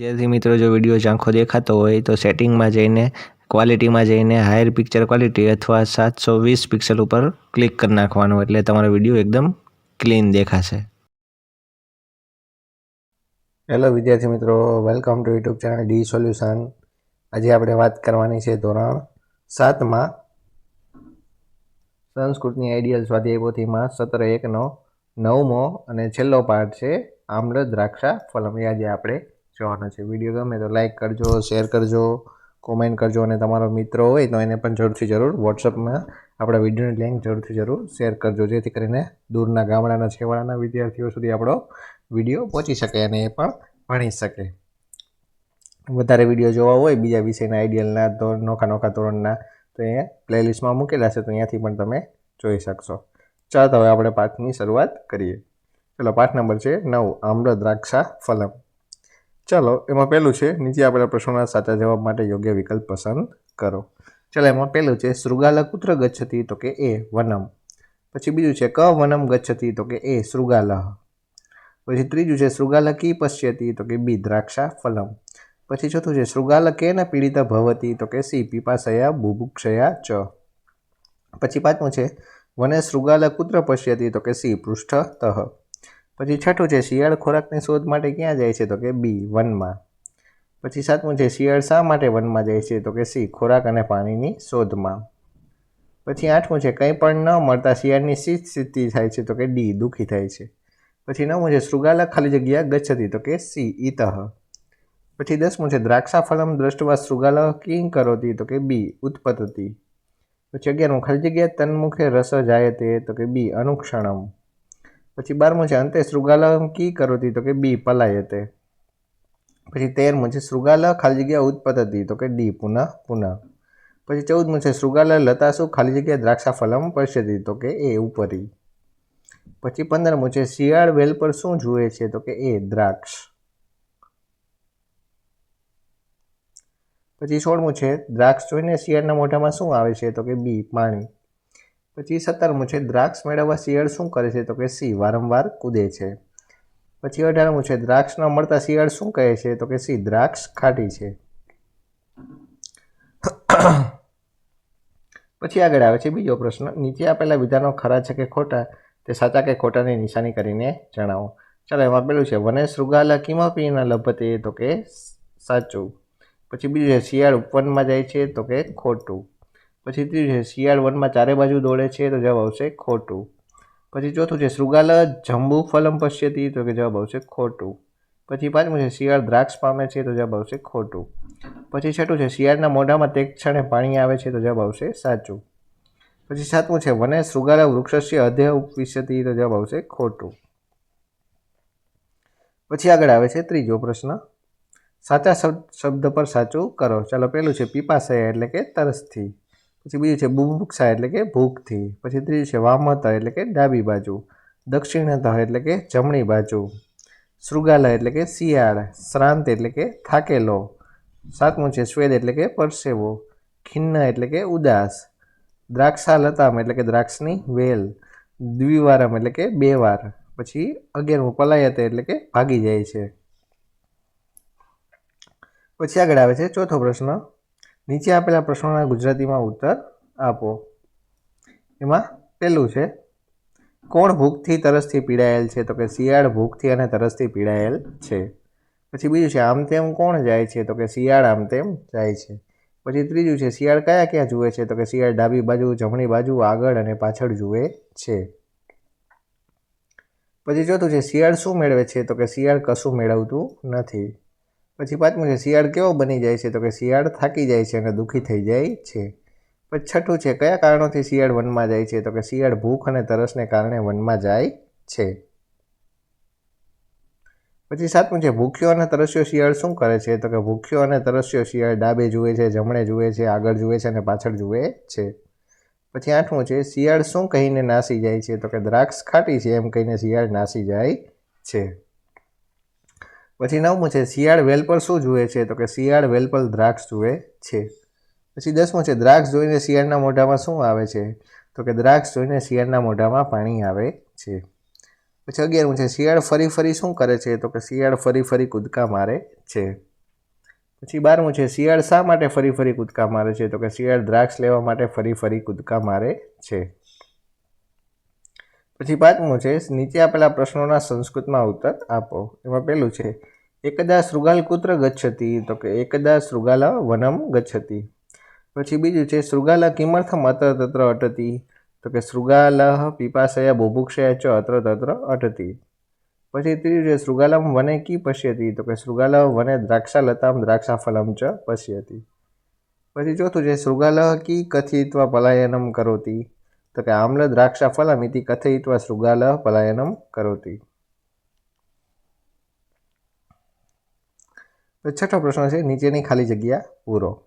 વિદ્યાર્થી મિત્રો, જો વીડિયો ઝાંખો દેખાતો હોય તો સેટિંગમાં જઈને, ક્વોલિટીમાં જઈને હાયર પિક્ચર ક્વોલિટી અથવા સાતસો વીસ પિક્સલ ઉપર ક્લિક કરી નાખવાનું એટલે તમારો વીડિયો એકદમ ક્લીન દેખાશે. હેલો વિદ્યાર્થી મિત્રો, welcome to YouTube channel D solution. આજે આપણે વાત કરવાની છે ધોરણ સાતમાં. સંસ્કૃતની આઈડિયલ સ્વાધ્યાય પોથીમાં સત્ર એકનો નવમો અને છેલ્લો પાઠ છે આમ્ર દ્રાક્ષા ફલમ. આજે આપણે? જોવાનો છે. વીડિયો ગમે તો લાઇક કરજો શેર કરજો કોમેન્ટ કરજો અને તમારો મિત્ર હોય તો એને પણ જરૂરથી જરૂર વોટ્સઅપમાં આપણા વિડીયોની લિંક જરૂરથી જરૂર શેર કરજો, જેથી કરીને દૂરના ગામડાના છેવાડાના વિદ્યાર્થીઓ સુધી આપણો વીડિયો પહોંચી શકે અને એ પણ ભણી શકે. વધારે વીડિયો જોવા હોય, બીજા વિષયના આઈડિયલના નોખા નોખા ધોરણના, તો એ પ્લેલિસ્ટમાં મૂકેલા છે, તો અહીંયાથી પણ તમે જોઈ શકશો. ચાલો હવે આપણે પાઠની શરૂઆત કરીએ. ચલો પાઠ નંબર છે, નવ, આમ્ર દ્રાક્ષા ફલમ. ચાલો, એમાં પહેલું છે, નીચે આપેલા પ્રશ્નોના સાચા જવાબ માટે યોગ્ય વિકલ્પ પસંદ કરો. ચાલો, એમાં પહેલું છે શૃગાલ કુત્ર ગચ્છતી તો કે એ વનમ. પછી બીજું છે, ક વનમ ગચ્છતી તો કે એ શૃગાલહ. પછી ત્રીજું છે શૃગાલ કી પશ્યતી તો કે બી દ્રાક્ષા ફલમ. પછી ચોથું છે શૃગાલ કેન પીડિતા ભવતી તો કે સી પીપાશયા બુભુક્ષયા ચ. પછી પાંચમું છે, વને શૃગાલ કુત્ર પશ્યતી તો કે સી પૃષ્ઠ તહ પછી છઠ્ઠું છે, શિયાળ ખોરાકની શોધ માટે ક્યાં જાય છે? તો કે બી, વનમાં. પછી સાતમું છે, શિયાળ શા માટે વનમાં જાય છે? તો કે સી, ખોરાક અને પાણીની શોધમાં. પછી આઠમું છે, કંઈ પણ ન મળતા શિયાળની સી સ્થિતિ થાય છે, તો કે ડી, દુઃખી થાય છે. પછી નવમું છે, શૃગાલા ખાલી જગ્યા ગચ્છતી, તો કે સી, ઈતઃ. પછી દસમું છે, દ્રાક્ષા ફલમ દ્રષ્ટવા શૃગાલ કિંગ કરોતી, તો કે બી, ઉત્પત્તિ. પછી અગિયારમું, ખાલી જગ્યા તન્મુખે રસ જાય તે તો કે બી, અનુક્ષણમ. પછી બારમું છે, અંતે શૃગાલમ કી કરોતી તો? કે બી પલાયતે પછી તેરમું છે, શૃગાલ ખાલી જગ્યા ઉત્પત્તિ તો કે ડી, પુનઃ પુનઃ. પછી ચૌદમું છે, શૃગાલ લતાસુ ખાલી જગ્યા દ્રાક્ષા ફલમ પશ્યતી તો કે એ ઉપરી. પછી પંદરમું છે, શિયાળ વેલ પર શું જુએ છે? તો કે એ દ્રાક્ષ. પછી સોળમું છે, દ્રાક્ષ જોઈને શિયાળના મોઢામાં શું આવે છે? તો કે બી, પાણી. પછી સત્તરમું છે, દ્રાક્ષ મેળવવા શિયાળ શું કરે છે? તો કે સી વારંવાર કૂદે છે. પછી અઢારમું છે, દ્રાક્ષ ન મળતા શિયાળ શું કહે છે? તો કે સી દ્રાક્ષ ખાટી છે. પછી આગળ આવે છે બીજો પ્રશ્ન. નીચે આપેલા વિધાનો ખરા છે કે ખોટા? તે સાચા કે ખોટાની નિશાની કરીને જણાવો. ચાલો, એમાં પેલું છે, વને શૃગાલા કિમપી ન લભતે? તો કે સાચું. પછી બીજું છે, શિયાળ ઉપવનમાં જાય છે? તો કે ખોટું. પછી ત્રીજું છે શિયાળ વનમાં ચારે બાજુ દોડે છે, તો જવાબ આવશે ખોટું. પછી ચોથું છે, શૃગાલ જંબુ ફલમ પશ્યતી, તો કે જવાબ આવશે ખોટું. પછી પાંચમું છે, શિયાળ દ્રાક્ષ પામે છે, તો જવાબ આવશે ખોટું. પછી છઠ્ઠું છે, શિયાળના મોઢામાં તે ક્ષણે પાણી આવે છે, તો જવાબ આવશે સાચું. પછી સાતમું છે, વને શૃગાલ વૃક્ષસ્ય અધ્ય ઉપવિશ્યતી, તો જવાબ આવશે ખોટું. પછી આગળ આવે છે ત્રીજો પ્રશ્ન. સાચા શબ્દ પર સાચું કરો. ચાલો પહેલું છે, પીપાશય એટલે કે તરસથી. પછી બીજું છે બુભુક્ષા એટલે કે ભૂખથી પછી ત્રીજું છે વામત એટલે કે ડાબી બાજુ દક્ષિણતા એટલે કે જમણી બાજુ શૃગાલા એટલે કે શિયાળ શ્રાંત એટલે કે થાકેલો સાતમું છે શ્વેદ એટલે કે પરસેવો ખિન્ન એટલે કે ઉદાસ દ્રાક્ષા લતામ એટલે કે દ્રાક્ષની વેલ દ્વિવારમ એટલે કે બે વાર પછી અગિયારમું પલાયતે એટલે કે ભાગી જાય છે પછી આગળ આવે છે ચોથો પ્રશ્ન નીચે આપેલા પ્રશ્નોના ગુજરાતીમાં ઉત્તર આપો. એમાં પહેલું છે, કોણ ભૂખથી તરસથી પીડાયેલ છે? તો કે શિયાળ ભૂખથી અને તરસથી પીડાયેલ છે. પછી બીજું છે, આમ તેમ કોણ જાય છે? તો કે શિયાળ આમ તેમ જાય છે. પછી ત્રીજું છે, શિયાળ કયા ક્યાં જુએ છે? તો કે શિયાળ ડાબી બાજુ, જમણી બાજુ, આગળ અને પાછળ જુએ છે. પછી ચોથું છે, શિયાળ શું મેળવે છે? તો કે શિયાળ કશું મેળવતું નથી. પછી પાંચમું છે, શિયાળ કેવો બની જાય છે? તો કે શિયાળ થાકી જાય છે અને દુઃખી થઈ જાય છે. પછી છઠ્ઠું છે, કયા કારણોથી શિયાળ વનમાં જાય છે? તો કે શિયાળ ભૂખ અને તરસને કારણે વનમાં જાય છે. પછી સાતમું છે, ભૂખ્યો અને તરસ્યો શિયાળ શું કરે છે? તો કે ભૂખ્યો અને તરસ્યો શિયાળ ડાબે જુએ છે, જમણે જુએ છે, આગળ જુએ છે અને પાછળ જુએ છે. પછી આઠમું છે, શિયાળ શું કહીને નાસી જાય છે? તો કે દ્રાક્ષ ખાટી છે એમ કહીને શિયાળ નાસી જાય છે. પછી નવમું છે, શિયાળ વેલ પર શું જુએ છે? તો કે શિયાળ વેલ પર દ્રાક્ષ જુએ છે. પછી દસમું છે, દ્રાક્ષ જોઈને શિયાળના મોઢામાં શું આવે છે? તો કે દ્રાક્ષ જોઈને શિયાળના મોઢામાં પાણી આવે છે. પછી અગિયારમું છે, શિયાળ ફરી ફરી શું કરે છે? તો કે શિયાળ ફરી ફરી કૂદકા મારે છે. પછી બારમું છે, શિયાળ શા માટે ફરી ફરી કૂદકા મારે છે? તો કે શિયાળ દ્રાક્ષ લેવા માટે ફરી ફરી કૂદકા મારે છે. પછી પાંચમું છે, નીચે આપેલા પ્રશ્નોના સંસ્કૃતમાં ઉત્તર આપો. એમાં પહેલું છે, એકદા શૃગાલ કુત્ર ગચ્છતિ તો કે, એકદા શૃગાલ વનમ ગચ્છતિ પછી બીજું છે, શૃગાલ કિમર્થમ અત્ર તત્ર અટતી તો કે, શૃગાલ પીપાશયા બુભુક્ષયા ચ અત્ર તત્ર અટતી પછી ત્રીજું છે, શૃગાલમ વને કી પશ્યતી તો કે, શૃગાલ વને દ્રાક્ષાલતામ દ્રાક્ષાફલમ ચ પશ્યતી પછી ચોથું છે, શૃગાલ કી કથયિત્વા પલાયનમ કરોતી તો કે આમ્લ દ્રાક્ષાફલમ ઇતિ કથયિત્વા શૃગાલ પલાયનમ કરોતી. છઠ્ઠો પ્રશ્ન છે, નીચેની ખાલી જગ્યા પૂરો.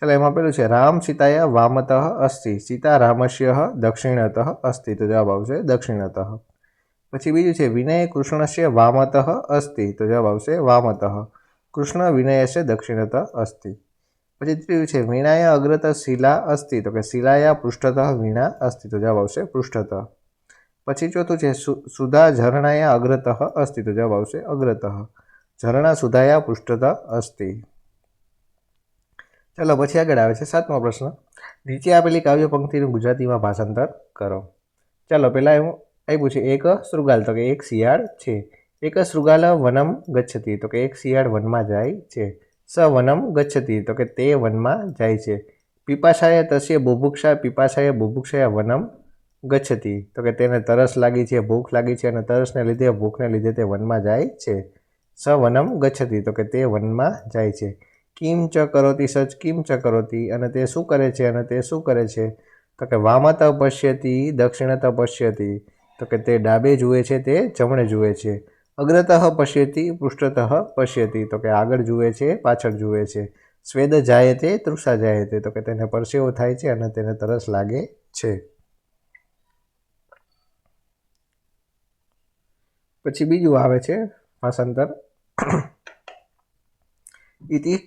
ચાલો, એમાં પેલું છે, રામ સીતાયા વામતઃ અસ્થિ સીતા રામસ્ય દક્ષિણત અસ્થિ તો જવાબ આવશે દક્ષિણત. પછી બીજું છે, વિનય કૃષ્ણસ્ય વામતઃ અસ્થિ તો જવાબ આવશે વામતઃ. કૃષ્ણ વિનયસ્ય દક્ષિણત અસ્તિ. પછી ત્રીજું છે, વીણાયા અગ્રત શિલા અસ્થિ તો કે શિલાયા પૃષ્ઠતઃ વીણા અસ્થિ તો જવાબ આવશે પૃષ્ઠતઃ. પછી ચોથું છે સુધા ઝરણાયા અગ્રતઃ અસ્થિ તો જવાબ આવશે અગ્રતઃ. ઝરણા સુધાયા પૃષ્ઠતઃ અસ્થિ ચાલો, પછી આગળ આવે છે સાતમો પ્રશ્ન. નીચે આપેલી કાવ્ય પંક્તિનું ગુજરાતીમાં ભાષાંતર કરો. ચાલો પહેલાં એવું આપ્યું છે, એક શૃગાલ. તો કે, એક શિયાળ છે. એક શૃગાલ વનમ ગચ્છતી. તો કે, એક શિયાળ વનમાં જાય છે. સ વનમ ગચ્છતી. તો કે તે વનમાં જાય છે. પીપાશાય તસ્ય બુભુક્ષા, પીપાશાય બુભુક્ષાય વનમ ગચ્છતી. તો કે તેને તરસ લાગી છે, ભૂખ લાગી છે અને તરસને લીધે, ભૂખને લીધે તે વનમાં જાય છે. સ વનમ ગચ્છતી. તો કે તે વનમાં જાય છે. કિમ ચ કરોતી સચ, કિમ ચ કરોતી. અને તે શું કરે છે અને તે શું કરે છે? તો કે વામત પશ્યતી, દક્ષિણત પશ્યતી. તો કે તે ડાબે જુએ છે, તે જમણે જુએ છે. અગ્રતઃ પશ્યતી, પૃષ્ઠતઃ પશ્યતી. તો કે આગળ જુએ છે, પાછળ જુએ છે. સ્વેદ જાય તે, તૃષા જાય તે. તો કે તેને પરસેવો થાય છે અને તેને તરસ લાગે છે. પછી બીજું આવે છે, ભાષાંતર. ઇતિ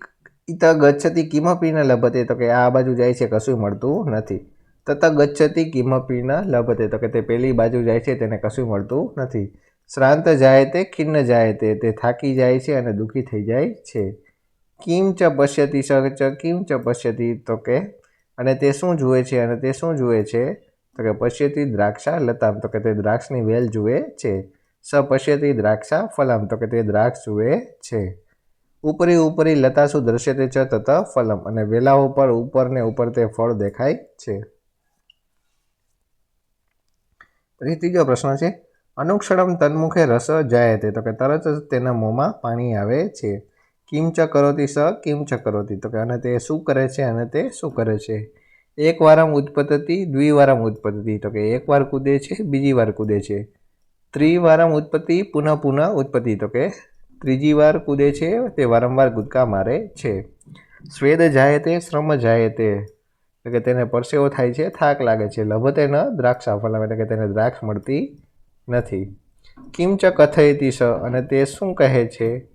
ઇત ગચ્છતી કિમપી ન લભતે. તો કે આ બાજુ જાય છે કશું મળતું નથી. તત ગચ્છતી કિમપી ન લભતે. તો કે તે પેલી બાજુ જાય છે, તેને કશું મળતું નથી. શ્રાંત જાય તે, ખિન્ન જાય તે તે થાકી જાય છે અને દુઃખી થઈ જાય છે. કિમ ચ પશ્યતી ચ, કિમ ચ પશ્યતી તો કે, અને તે શું જુએ છે અને તે શું જુએ છે? તો કે પશ્યતી દ્રાક્ષા લતામ, તો કે તે દ્રાક્ષની વેલ જુએ છે. સ પશ્યતી દ્રાક્ષા ફલમ, તો કે તે દ્રાક્ષ જુએ છે. ઉપરી ઉપરી લતા શું દ્રશ્ય તે ચ, તત ફલમ, અને વેલાઓ પર ઉપર ને ઉપર તે ફળ દેખાય છે. પછી ત્રીજો પ્રશ્ન છે અનુક્ષણમ તન્મુખે રસ જાયતે. તો કે તરત જ તેના મોંમાં પાણી આવે છે. કિમ ચ કરોતી સ, કિમ ચ કરોતી. તો કે અને તે શું કરે છે અને તે શું કરે છે? એક વારમ ઉત્પત્તિ દ્વિવારમ ઉત્પત્તિ. તો કે એક વાર કૂદે છે, બીજી વાર કૂદે છે. ત્રિવારમ ઉત્પત્તિ, પુનઃ પુનઃ ઉત્પત્તિ. તો કે ત્રીજી વાર કૂદે છે, તે વારંવાર કૂદકા મારે છે. સ્વેદ જાય તે શ્રમ જાય તે કે તેને પરસેવો થાય છે, થાક લાગે છે. લભતે ન દ્રાક્ષા ફલમ એટલે કે તેને દ્રાક્ષ મળતી નથી. કિંચ કથયતી સ અને તે શું કહે છે?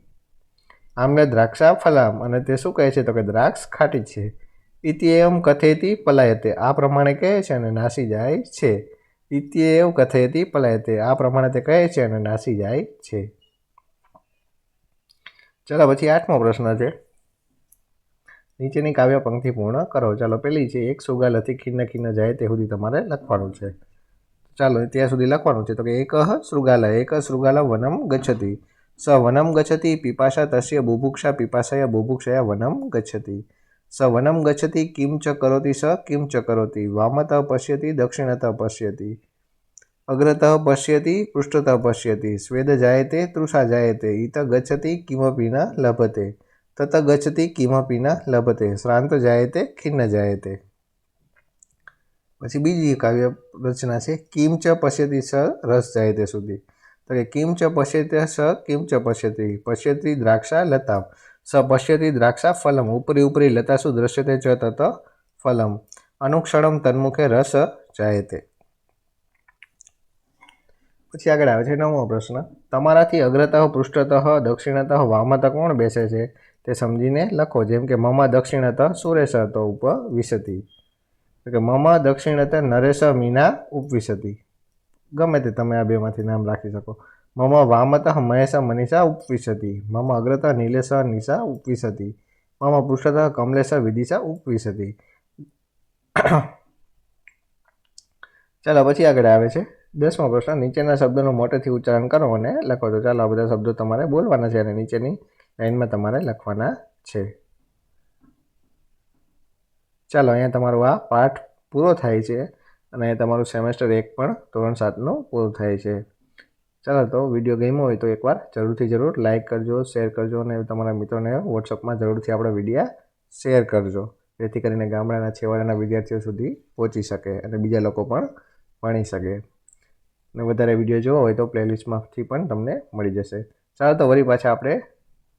આમને દ્રાક્ષા ફલામ અને તે શું કહે છે? તો કે દ્રાક્ષ ખાટી છે. ઇતિએમ કથયતી પલાયતે. આ પ્રમાણે કહે છે અને નાસી જાય છે. ઇતિએવ કથયતી પલાયતે. આ પ્રમાણે તે કહે છે અને નાસી જાય છે. ચાલો પછી આઠમો પ્રશ્ન છે. નીચેની કાવ્ય પંક્તિ પૂર્ણ કરો. ચાલો પેલી છે, એક સુગાલ હતી ખિન્ન ખિન્ન જાય તે સુધી તમારે લખવાનું છે. ચાલો, ત્યાં સુધી લખવાનું છે. તો કે એક શૃગાલય એક શૃગાલ વનમ ગચ્છતી. સ વનમ ગચ્છતી પીપાશા તસ્ય બુભુક્ષા પીપાશય બુભુક્ષયા વનમ ગચ્છતી. સ વનમ ગચ્છતી કિમ ચ કરોતી સ કિમ ચ કરોતી. વામતઃ પશ્યતી, દક્ષિણતઃ પશ્યતી. અગ્રતઃ પશ્યતી, પૃષ્ઠતઃ પશ્યતી. સ્વેદ જાયતે, તૃષા જાયતે. ઈત ગચ્છતી કિમપી ન લભતે. તત ગચ્છતી કિમપી ન લભતે. શ્રાંત જાયતે, ખિન્ન જાયતે. પછી બીજી કાવ્ય રચના છે, કિમ ચ પશ્યતિ સ રસ જાય તે સુધી. તો કે, કિમ ચ પશ્યતે સ, કિમ ચ પશ્યતિ? પશ્યતિ દ્રાક્ષા લતામ. સ, પશ્યતી દ્રાક્ષા ફલમ. ઉપરી ઉપરી લતાસુ દ્રશ્યતે ચ તત ફલમ. અનુક્ષણમ તન્મુખે રસ જાય તે. પછી આગળ આવે છે નવમો પ્રશ્ન. તમારાથી અગ્રતઃ, પૃષ્ઠતઃ, દક્ષિણતઃ, વામતઃ કોણ બેસે છે? તે સમજીને લખો. જેમ કે, મમ દક્ષિણતઃ, સુરેશ હતો ઉપ વિશતિ કે મમ દક્ષિણતઃ નરેશ મીના ઉપવિશતિ ગમે તે તમે આ બેમાંથી નામ રાખી શકો. મમ વામતઃ, મહેશ મનીષા ઉપવિશતિ મમ અગ્રતઃ, નીલેશ નિશા હતી. મમ પૃષ્ઠતઃ કમલેશ વિદિશા ઉપવિશતિ ચાલો, પછી આગળ આવે છે. દસમો પ્રશ્ન, નીચેના શબ્દોનું મોટેથી ઉચ્ચારણ કરો અને લખો. તો ચાલો, આ બધા શબ્દો તમારે બોલવાના છે અને નીચેની લાઇનમાં તમારે લખવાના છે. ચાલો, અહીંયા તમારો આ પાઠ પૂરો થાય છે અને અહીંયા તમારું સેમેસ્ટર એક પણ ધોરણ સાતનું પૂરું થાય છે. ચાલો, તો વીડિયો ગમ્યો હોય તો એકવાર જરૂરથી જરૂર લાઇક કરજો, શેર કરજો અને તમારા મિત્રોને વોટ્સઅપમાં જરૂરથી આપણા વિડીયા શેર કરજો, જેથી કરીને ગામડાના છેવાડાના વિદ્યાર્થીઓ સુધી પહોંચી શકે અને બીજા લોકો પણ ભણી શકે. અને વધારે વીડિયો જોવો હોય તો પ્લેલિસ્ટમાંથી પણ તમને મળી જશે. ચાલો, તો વળી પાછા આપણે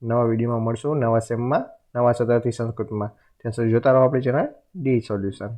નવા વિડીયોમાં મળશું નવા સેમમાં, નવા સત્રથી સંસ્કૃતમાં. ત્યાં સુધી જોતા રહો આપણી ચેનલ ડી સોલ્યુશન